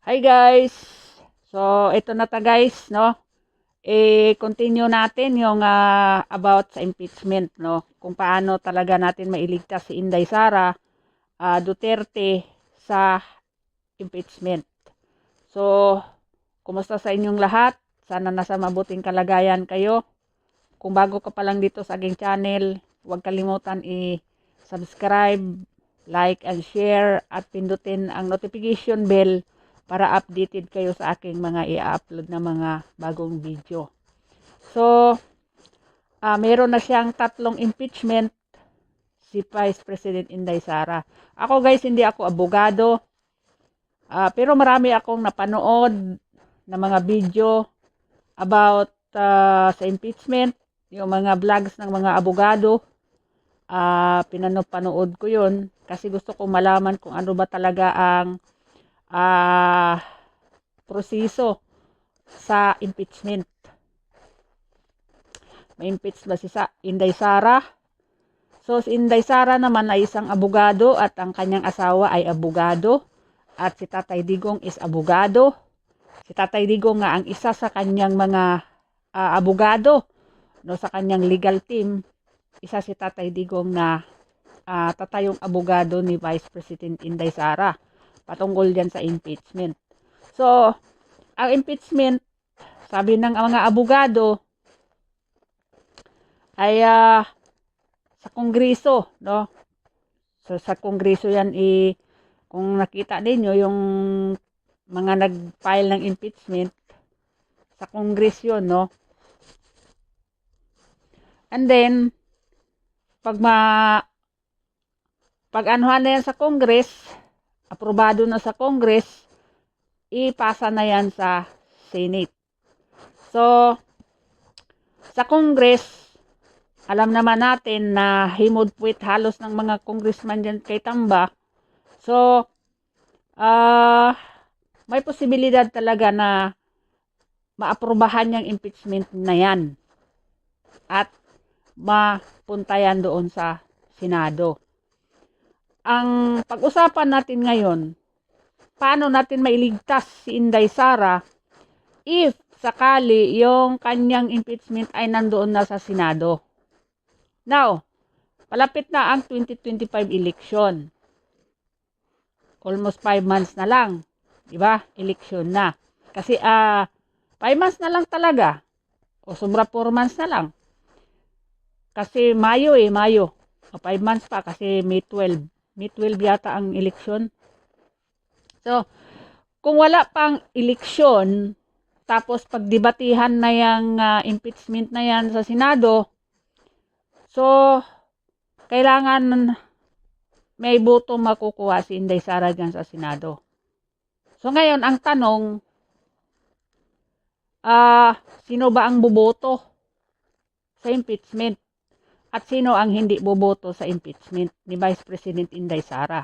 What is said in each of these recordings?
Hi guys! So, ito na ta guys, no? I-continue natin yung ah, about sa impeachment, no? Kung paano talaga natin mailigtas si Inday Sara ah, Duterte sa impeachment. So, kumusta sa inyong lahat? Sana nasa mabuting kalagayan kayo. Kung bago ka pa lang dito sa aking channel, huwag kalimutan i-subscribe, like, and share at pindutin ang notification bell para updated kayo sa aking mga i-upload na mga bagong video. So, ah meron na siyang tatlong impeachment si Vice President Inday Sara. Ako guys, hindi ako abogado. Ah, pero marami akong napanood na mga video about ah, sa impeachment, yung mga vlogs ng mga abogado. Ah, pinanood ko 'yun kasi gusto ko malaman kung ano ba talaga ang ah proseso sa impeachment. May impeach ba si sa Inday Sara? So si Inday Sara naman ay isang abogado at ang kanyang asawa ay abogado at si Tatay Digong is abogado. Si Tatay Digong nga ang isa sa kanyang mga ah, abogado no sa kanyang legal team. Isa si Tatay Digong na ah, tatayong abogado ni Vice President Inday Sara patungkol diyan sa impeachment. So, ang impeachment, sabi ng mga abogado, ay ah, sa kongreso, no? So, sa kongreso yan, i, kung nakita ninyo, yung mga nag-file ng impeachment, sa kongres yun, no? And then, pag ma, pag anuhan na yan sa kongres, aprobado na sa Congress, ipasa na yan sa Senate. So, sa Congress, alam naman natin na himod puwit halos ng mga congressman dyan kay Tamba. So, ah may posibilidad talaga na maaprubahan yung impeachment na yan. At mapunta yan doon sa Senado ang pag-usapan natin ngayon, paano natin mailigtas si Inday Sara if sakali yung kanyang impeachment ay nandoon na sa Senado. Now, palapit na ang 2025 election. Almost 5 months na lang. Diba? Election na. Kasi, ah, uh, 5 months na lang talaga. O sobra 4 months na lang. Kasi Mayo eh, Mayo. O 5 months pa kasi May 12. May 12 yata ang eleksyon. So, kung wala pang eleksyon, tapos pagdebatihan na yung uh, impeachment na yan sa Senado, so, kailangan may boto makukuha si Inday Sara sa Senado. So, ngayon, ang tanong, ah, uh, sino ba ang buboto sa impeachment? At sino ang hindi boboto sa impeachment ni Vice President Inday Sara.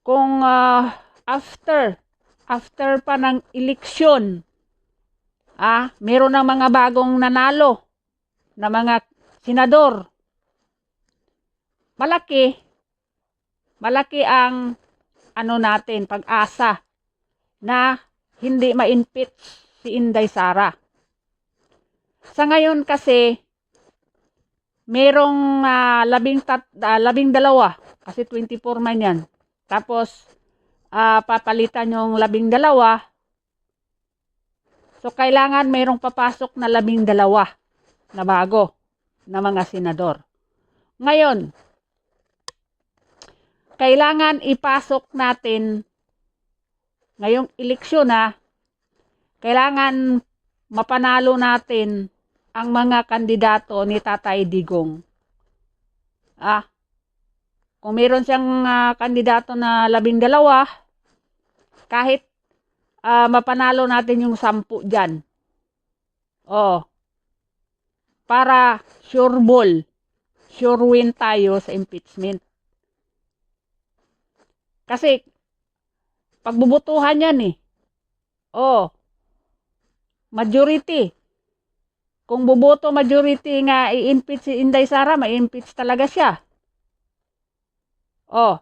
Kung uh, after after pa ng eleksyon ah meron ng mga bagong nanalo na mga senador malaki malaki ang ano natin pag-asa na hindi ma-impeach si Inday Sara. Sa ngayon kasi merong uh, labing, tat, uh, labing dalawa kasi 24 man yan. Tapos, uh, papalitan yung labing dalawa. So, kailangan mayroong papasok na labing dalawa na bago na mga senador. Ngayon, kailangan ipasok natin ngayong eleksyon na kailangan mapanalo natin ang mga kandidato ni Tatay Digong. Ah, kung meron siyang uh, kandidato na labing dalawa, kahit uh, mapanalo natin yung sampu dyan. Oh, para sure ball, sure win tayo sa impeachment. Kasi, pagbubutuhan yan eh. Oh, majority. Kung boboto majority nga i-impeach si Inday Sara, ma-impeach talaga siya. Oh.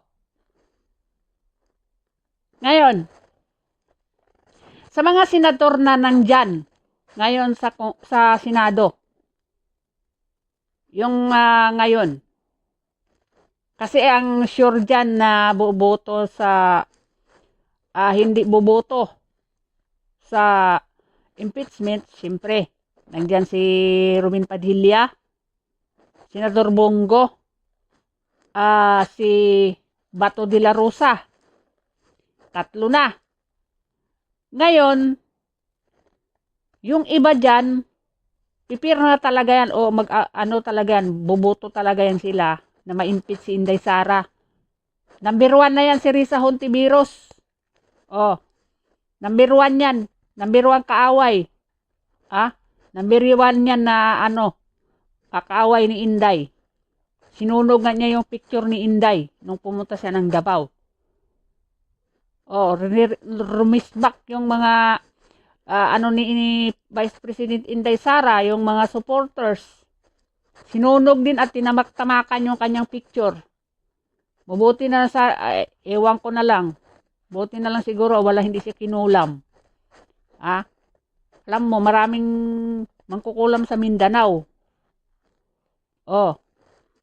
Ngayon, sa mga senador na nandyan ngayon sa sa Senado. Yung ah, ngayon. Kasi ang sure dyan na boboto sa ah, hindi boboto sa impeachment, siyempre. Nandyan si Rumin Padilla, Senador Bongo, ah si Bato de la Rosa. Tatlo na. Ngayon, yung iba dyan, pipir na talaga yan o mag, a- ano talaga yan, boboto talaga yan sila na ma-impeach si Inday Sara. Number one na yan si Risa Hontiveros. Oh, number one yan. Number one kaaway. Ah, number one yan na ano, kakaaway ni Inday. Sinunog nga niya yung picture ni Inday nung pumunta siya ng Davao. Oh, rumisbak yung mga ah, ano ni, ni Vice President Inday Sara, yung mga supporters. Sinunog din at tinamak-tamakan yung kanyang picture. Mabuti na sa, ay, ewan ko na lang. Buti na lang siguro wala hindi siya kinulam. Ha? Alam mo, maraming mangkukulam sa Mindanao. Oh,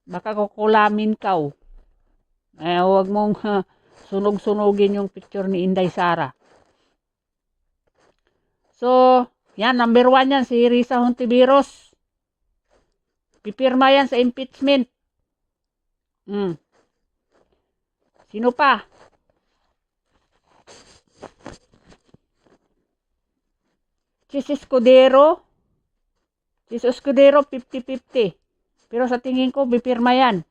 baka kukulamin ka. Eh, huwag mong ha, sunog-sunugin yung picture ni Inday Sara. So, yan, number one yan, si Risa Hontiveros. Pipirma yan sa impeachment. Hmm. Sino pa? Si Escudero. Si Escudero, 50-50. Pero sa tingin ko, pipirma yan.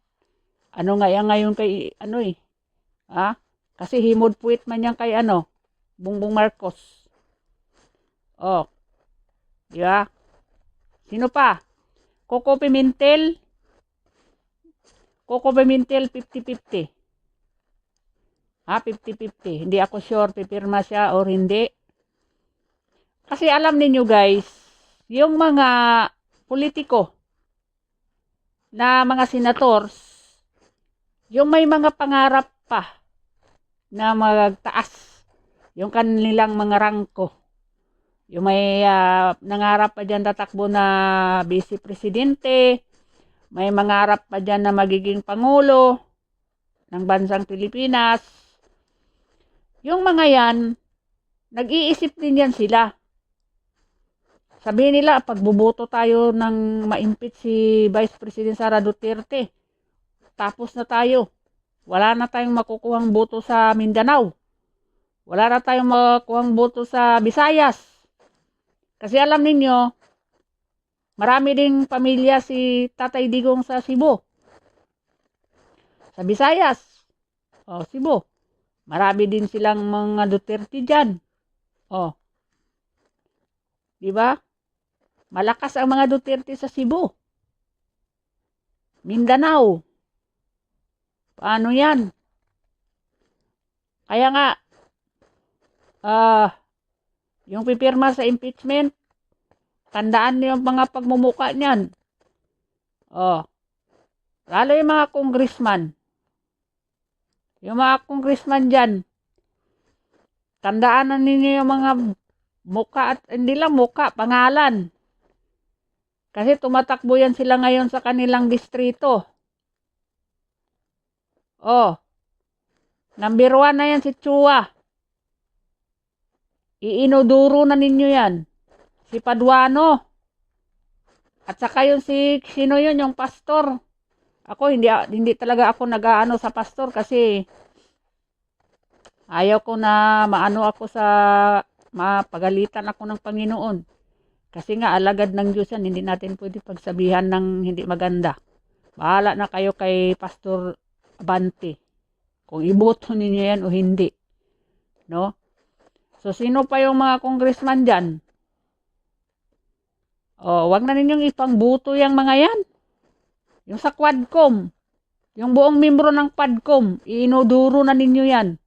Ano nga yan ngayon kay, ano eh, ha? Kasi himod puwit man yan kay ano, Bongbong Marcos. Oh. Di ba? Sino pa? Coco Pimentel. Coco Pimentel, 50-50. Ha? 50-50. Hindi ako sure pipirma siya or hindi. Kasi alam ninyo guys, yung mga politiko na mga senators, yung may mga pangarap pa na magtaas yung kanilang mga rangko. Yung may ah, nangarap pa dyan tatakbo na vice presidente, may mangarap pa dyan na magiging pangulo ng bansang Pilipinas. Yung mga yan, nag-iisip din yan sila. Sabihin nila, pagbuboto tayo ng ma-impeach si Vice President Sara Duterte, tapos na tayo. Wala na tayong makukuhang boto sa Mindanao. Wala na tayong makukuhang boto sa Visayas. Kasi alam ninyo, marami ding pamilya si Tatay Digong sa Cebu. Sa Visayas. O, Cebu. Marami din silang mga Duterte dyan. O. Di ba? Malakas ang mga Duterte sa Cebu. Mindanao. Paano yan? Kaya nga, ah, yung pipirma sa impeachment, tandaan niyo yung mga pagmumuka niyan. Oh. Lalo yung mga congressman. Yung mga congressman dyan, tandaan na ninyo yung mga muka at hindi lang muka, pangalan. Kasi tumatakbo yan sila ngayon sa kanilang distrito. Oh. Number one na yan si Chua. Iinuduro na ninyo yan. Si Paduano. At saka yung si, sino yun, yung pastor. Ako, hindi, hindi talaga ako nag-aano sa pastor kasi ayaw ko na maano ako sa mapagalitan ako ng Panginoon. Kasi nga, alagad ng Diyos yan, hindi natin pwede pagsabihan ng hindi maganda. Bahala na kayo kay Pastor Abante. Kung iboto ninyo yan o hindi. No? So, sino pa yung mga congressman dyan? O, wag na ninyong ipangbuto yung mga yan. Yung sa Quadcom. Yung buong membro ng Quadcom, inuduro na ninyo yan.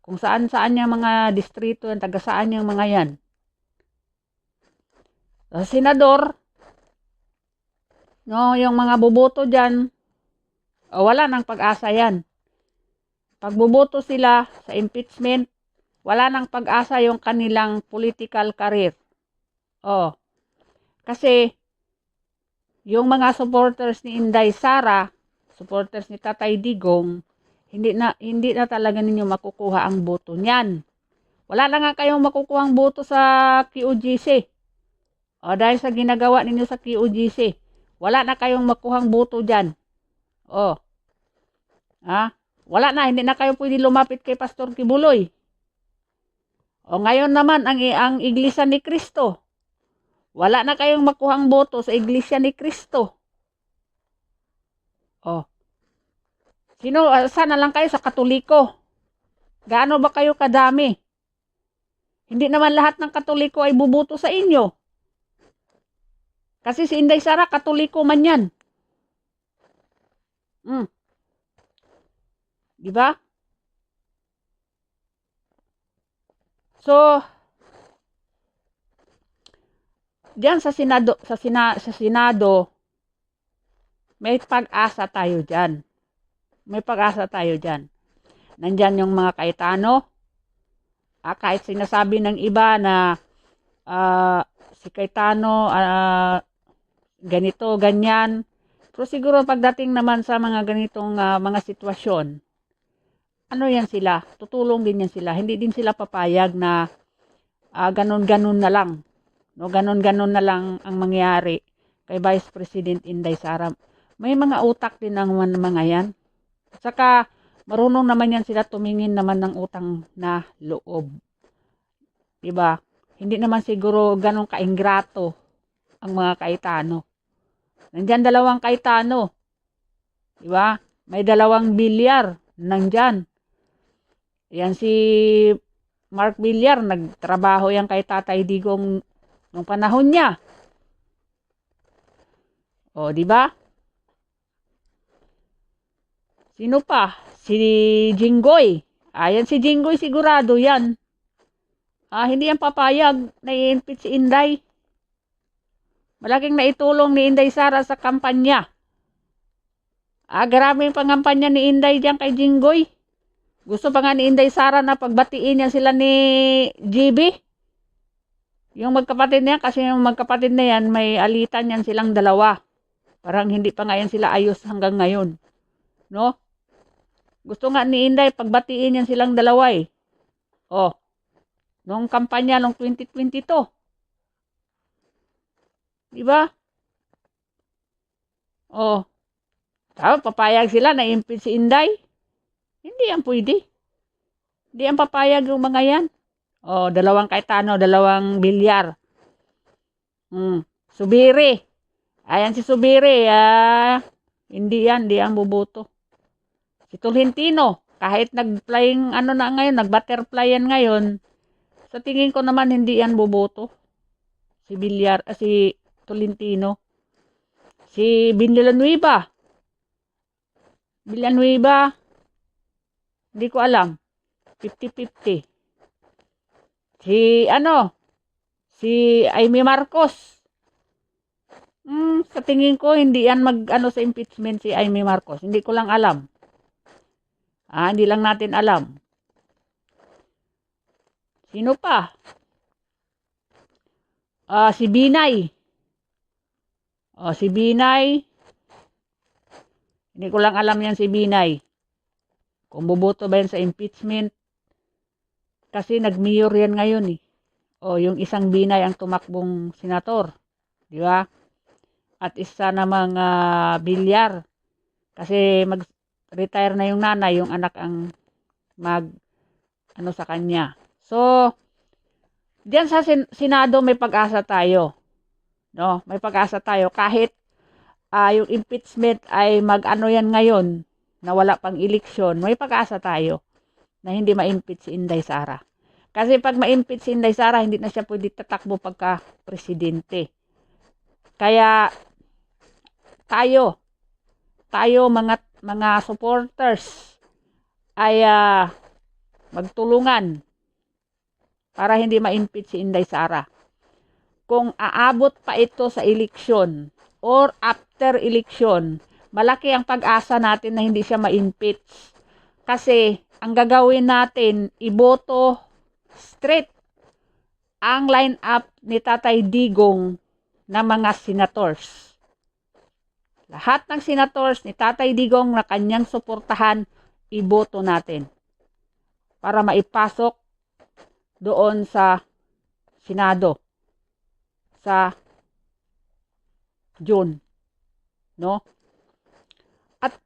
Kung saan-saan yung mga distrito taga saan yung mga yan. Senador, no, yung mga boboto dyan, o wala nang pag-asa yan. Pag boboto sila sa impeachment, wala nang pag-asa yung kanilang political career. Oh. Kasi yung mga supporters ni Inday Sara, supporters ni Tatay Digong, hindi na hindi na talaga ninyo makukuha ang boto niyan. Wala na nga kayong makukuha ang boto sa QGC. O dahil sa ginagawa ninyo sa QGC, wala na kayong makuhang boto diyan. O. Ha? Wala na, hindi na kayo pwede lumapit kay Pastor Kibuloy. O ngayon naman ang ang Iglesia ni Kristo. Wala na kayong makuhang boto sa Iglesia ni Kristo. O. Sino uh, sana lang kayo sa Katoliko? Gaano ba kayo kadami? Hindi naman lahat ng Katoliko ay bubuto sa inyo. Kasi si Inday Sara Katoliko man 'yan. Mm. Di ba? So, diyan sa Senado, sa, Sina, sa Senado, may pag-asa tayo diyan. May pag-asa tayo diyan. Nandyan yung mga kaitano. Ah, kahit sinasabi ng iba na ah, si Kaitano ah, ganito, ganyan. Pero siguro pagdating naman sa mga ganitong ah, mga sitwasyon, ano yan sila? Tutulong din yan sila. Hindi din sila papayag na ah, ganun-ganun na lang. No, ganun-ganun na lang ang mangyari kay Vice President Inday Sara. May mga utak din ang mga yan. Saka, marunong naman yan sila tumingin naman ng utang na loob. Diba? Hindi naman siguro ganun kaingrato ang mga kaitano. Nandyan dalawang kaitano. Diba? May dalawang bilyar. Nandyan. Yan si Mark Villar, nagtrabaho yan kay Tatay Digong nung panahon niya. O, di ba? Sino pa? Si Jinggoy. Ayan si Jinggoy sigurado yan. Ah, hindi yan papayag na i-impeach si Inday. Malaking naitulong ni Inday Sara sa kampanya. Ah, grabe yung pangampanya ni Inday diyan kay Jinggoy. Gusto pa nga ni Inday Sara na pagbatiin niya sila ni GB. Yung magkapatid niya, kasi yung magkapatid na yan, may alitan yan silang dalawa. Parang hindi pa nga yan sila ayos hanggang ngayon. No? Gusto nga ni Inday, pagbatiin yan silang dalawa eh. Oh. Nung kampanya, nung 2022. Diba? Oh. Tapos papayag sila na impeach si Inday. Hindi yan pwede. Hindi yan papayag yung mga yan. O, dalawang kaitano, dalawang bilyar. Hmm. Subiri. Ayan si Subiri. Ah, hindi yan, hindi yan bubuto. Si Tolentino, kahit nag-flying, ano na ngayon, nag-butterfly yan ngayon, sa tingin ko naman hindi yan buboto. Si Bilyar, ah, si Tolentino. Si Villanueva. Villanueva, hindi ko alam. 50-50. Si ano? Si Amy Marcos. Hmm, sa tingin ko hindi yan mag ano sa impeachment si Amy Marcos. Hindi ko lang alam. Ah, hindi lang natin alam. Sino pa? Ah, si Binay. Oh, si Binay. Hindi ko lang alam yan si Binay. Kung buboto ba yan sa impeachment. Kasi nag-mayor yan ngayon eh. O yung isang binay ang tumakbong senator. Di ba? At isa namang uh, bilyar. Kasi mag-retire na yung nanay, yung anak ang mag ano sa kanya. So, diyan sa sen- Senado may pag-asa tayo. No, may pag-asa tayo kahit uh, yung impeachment ay mag-ano yan ngayon na wala pang eleksyon, may pag-asa tayo na hindi ma-impeach si Inday Sara. Kasi pag ma-impeach si Inday Sara, hindi na siya pwede tatakbo pagka presidente. Kaya tayo, tayo mga mga supporters ay uh, magtulungan para hindi ma-impeach si Inday Sara. Kung aabot pa ito sa eleksyon or after eleksyon, malaki ang pag-asa natin na hindi siya ma-impeach. Kasi ang gagawin natin, iboto straight ang line up ni Tatay Digong na mga senators. Lahat ng senators ni Tatay Digong na kanyang suportahan, iboto natin para maipasok doon sa Senado sa June. No? At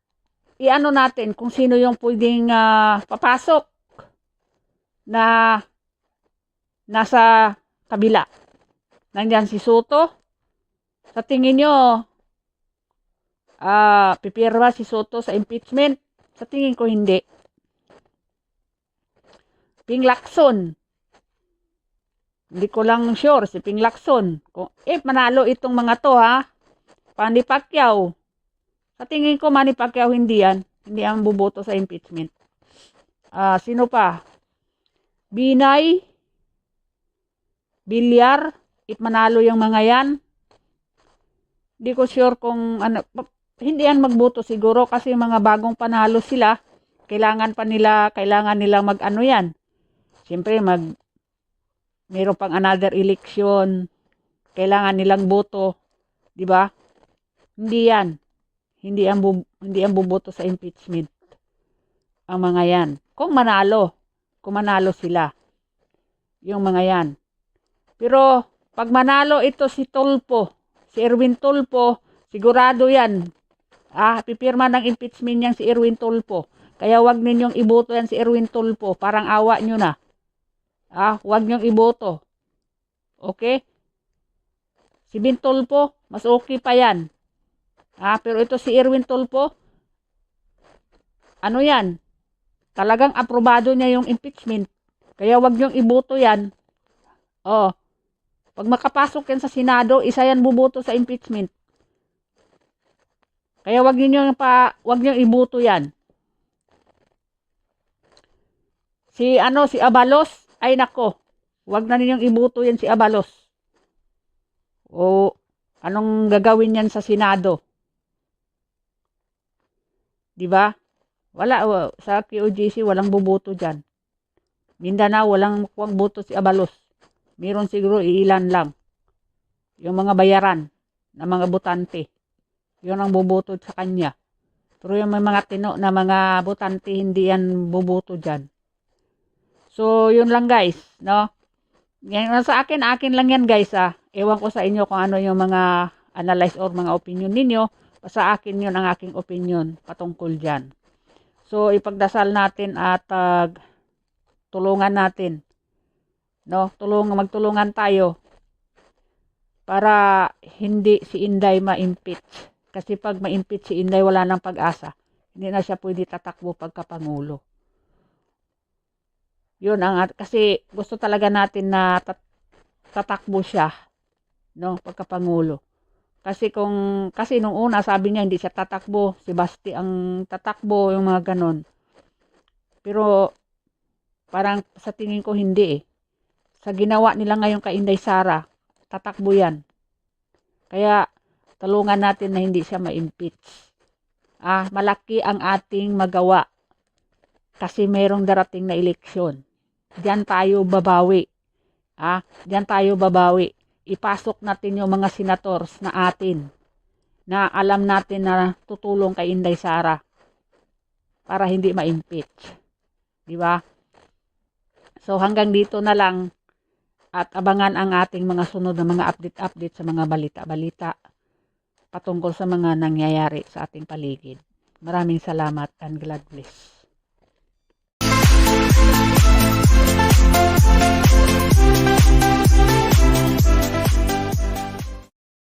iano natin kung sino yung pwedeng ah, papasok na nasa kabila. Nandyan si Soto. Sa tingin nyo, ah pipirma si Soto sa impeachment? Sa tingin ko hindi. Ping Lacson. Hindi ko lang sure si Ping Lacson. Kung, eh, manalo itong mga to ha. Manny Pacquiao. Sa tingin ko Manny Pacquiao hindi yan. Hindi ang buboto sa impeachment. Ah, sino pa? Binay. Bilyar. If manalo yung mga yan. Hindi ko sure kung ano. Hindi yan magboto siguro kasi mga bagong panalo sila. Kailangan pa nila, kailangan nila mag ano yan. Siyempre mag mayroon pang another election. Kailangan nilang boto, 'di ba? Hindi 'yan. Hindi ang hindi ang buboto sa impeachment. Ang mga 'yan. Kung manalo, kung manalo sila. Yung mga 'yan. Pero pag manalo ito si Tulpo, si Erwin Tulpo, sigurado 'yan. Ah, pipirma ng impeachment niyang si Erwin Tulpo. Kaya wag ninyong iboto yan si Erwin Tulpo. Parang awa nyo na. Ah, wag niyong iboto. Okay? Si Bin Tulpo, mas okay pa yan. Ah, pero ito si Erwin Tulpo, ano yan? Talagang aprobado niya yung impeachment. Kaya wag niyong iboto yan. Oh. Pag makapasok yan sa Senado, isa yan buboto sa impeachment. Kaya wag niyo pa, wag niyo iboto yan. Si ano, si Abalos, ay nako, wag na ninyong ibuto yan si Abalos. O anong gagawin yan sa Senado? 'Di ba? Wala wa- sa QGC walang buboto diyan. Mindanao walang kuwang boto si Abalos. Meron siguro iilan lang. Yung mga bayaran na mga botante. Yun ang buboto sa kanya. Pero yung mga tino na mga botante hindi yan buboto diyan. So, yun lang guys, no? Yan, sa akin, akin lang yan guys, ah. Ewan ko sa inyo kung ano yung mga analyze or mga opinion ninyo. Sa akin yun ang aking opinion patungkol dyan. So, ipagdasal natin at ah, tulungan natin. No? Tulungan, magtulungan tayo para hindi si Inday ma-impeach. Kasi pag ma-impeach si Inday, wala nang pag-asa. Hindi na siya pwede tatakbo pagkapangulo yun ang kasi gusto talaga natin na tat- tatakbo siya no pagkapangulo. Kasi kung kasi nung una sabi niya hindi siya tatakbo si Basti ang tatakbo yung mga ganon. Pero parang sa tingin ko hindi eh. Sa ginawa nila ngayon kay Inday Sara tatakbo yan. Kaya tulungan natin na hindi siya ma-impeach. Ah malaki ang ating magawa kasi merong darating na eleksyon diyan tayo babawi. Ah, diyan tayo babawi. Ipasok natin yung mga senators na atin na alam natin na tutulong kay Inday Sara para hindi ma-impeach. Di ba? So hanggang dito na lang at abangan ang ating mga sunod na mga update-update sa mga balita-balita patungkol sa mga nangyayari sa ating paligid. Maraming salamat and God bless. Ella se llama Ella, ella.